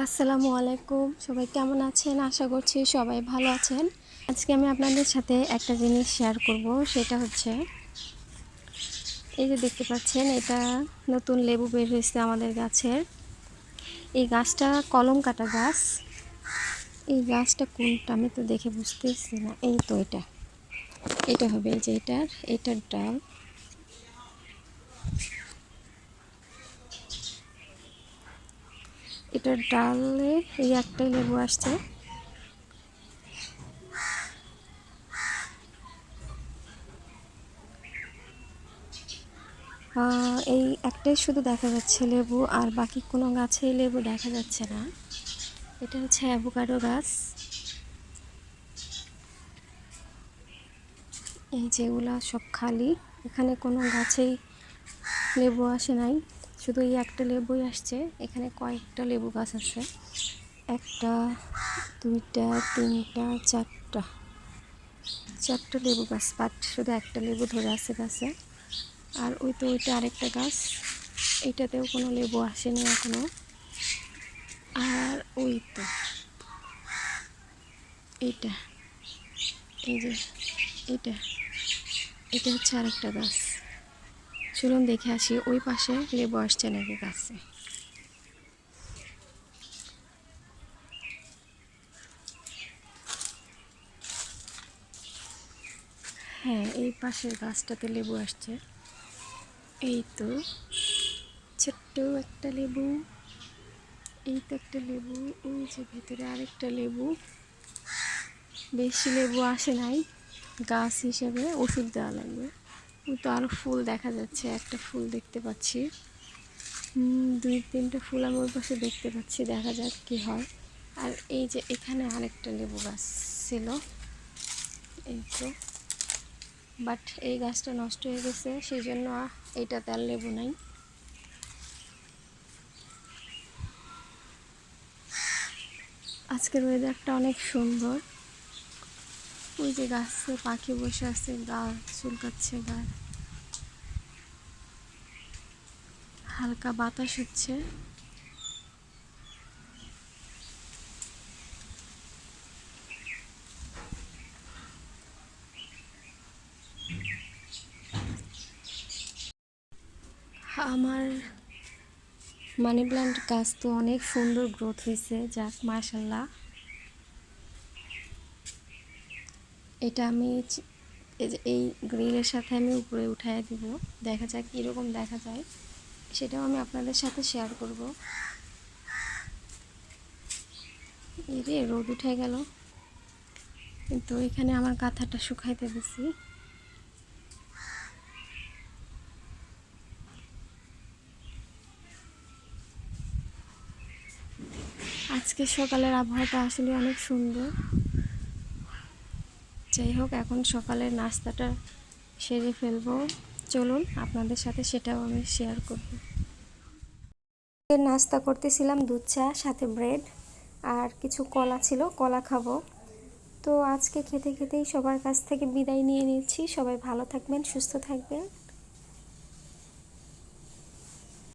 আসসালামু আলাইকুম। সবাই কেমন আছেন? আশা করছি সবাই ভালো আছেন। আজকে আমি আপনাদের সাথে একটা জিনিস শেয়ার করব, সেটা হচ্ছে এই যে দেখতে পাচ্ছেন, এটা নতুন লেবু বের হয়েছে আমাদের গাছের। এই গাছটা কলম কাটা গাছ। এই গাছটা কোনটা আমি তো দেখে বুঝতেছি না। এই তো এটা। এটা হবে যে এটার এটার ডাল। এটার ডালে এই একটাই লেবু আসছে। এই একটাই শুধু দেখা যাচ্ছে লেবু, আর বাকি কোনো গাছে লেবু দেখা যাচ্ছে না। এটা হচ্ছে অ্যাভোকাডো গাছ। এই যেগুলা সব খালি, এখানে কোনো গাছেই লেবু আসে নাই। শুধু এই একটা লেবুই আসছে। এখানে কয়েকটা লেবু গাছ আছে। একটা, দুইটা, তিনটা, চারটা। চারটা লেবু গাছ বাট শুধু একটা লেবু ধরে আছে গাছে। আর ওই তো ওইটা আরেকটা গাছ। এইটাতেও কোনো লেবু আসেনি এখনও। আর ওই তো এইটা। এই যে, এইটা। এটা হচ্ছে আরেকটা গাছ। চলুন দেখে আসি, ওই পাশে লেবু আসছে নাকি গাছে? হ্যাঁ এই পাশের গাছটাতে লেবু আসছে। এই তো, ছোট্ট একটা লেবু, এই তো একটা লেবু ওই যে ভেতরে আরেকটা লেবু। বেশি লেবু আসে নাই, গাছ হিসেবে ওষুধ দেওয়া লাগবে। তো আরও ফুল দেখা যাচ্ছে, একটা ফুল দেখতে পাচ্ছি। দুই, তিনটে ফুল আমি পাশে দেখতে পাচ্ছি, দেখা যাক কি হয়। আর এই যে এখানে আরেকটা লেবু গাছ ছিল, এই তো। বাট এই গাছটা নষ্ট হয়ে গেছে সেই জন্য এইটাতে আর লেবু নাই। আজকের ওয়েদারটা অনেক সুন্দর। ওই যে গাছে পাখি বসে আছে গা চুলকাচ্ছে গা হালকা বাতাস হচ্ছে। আমার মানি প্লান্ট গাছ তো অনেক সুন্দর গ্রোথ হয়েছে যাক মাশাল্লাহ এটা আমি এই এই গ্রিলের সাথে আমি উপরে উঠাই দিব। দেখা যাক কীরকম দেখা যায়। সেটাও আমি আপনাদের সাথে শেয়ার করব। এরে রোদ উঠে গেল। কিন্তু এখানে আমার কাঁথাটা শুকাইতে দিছি। আজকে সকালের আবহাওয়াটা আসলে অনেক সুন্দর। যাই হোক এখন সকালের নাস্তাটা সেরে ফেলব। চলুন, আপনাদের সাথে সেটাও আমি শেয়ার করব। নাস্তা করতেছিলাম দুধ চা, সাথে ব্রেড আর কিছু কলা ছিল, কলা খাব। তো আজকে খেতে খেতেই সবার কাছ থেকে বিদায় নিয়ে নিচ্ছি। সবাই ভালো থাকবেন, সুস্থ থাকবেন।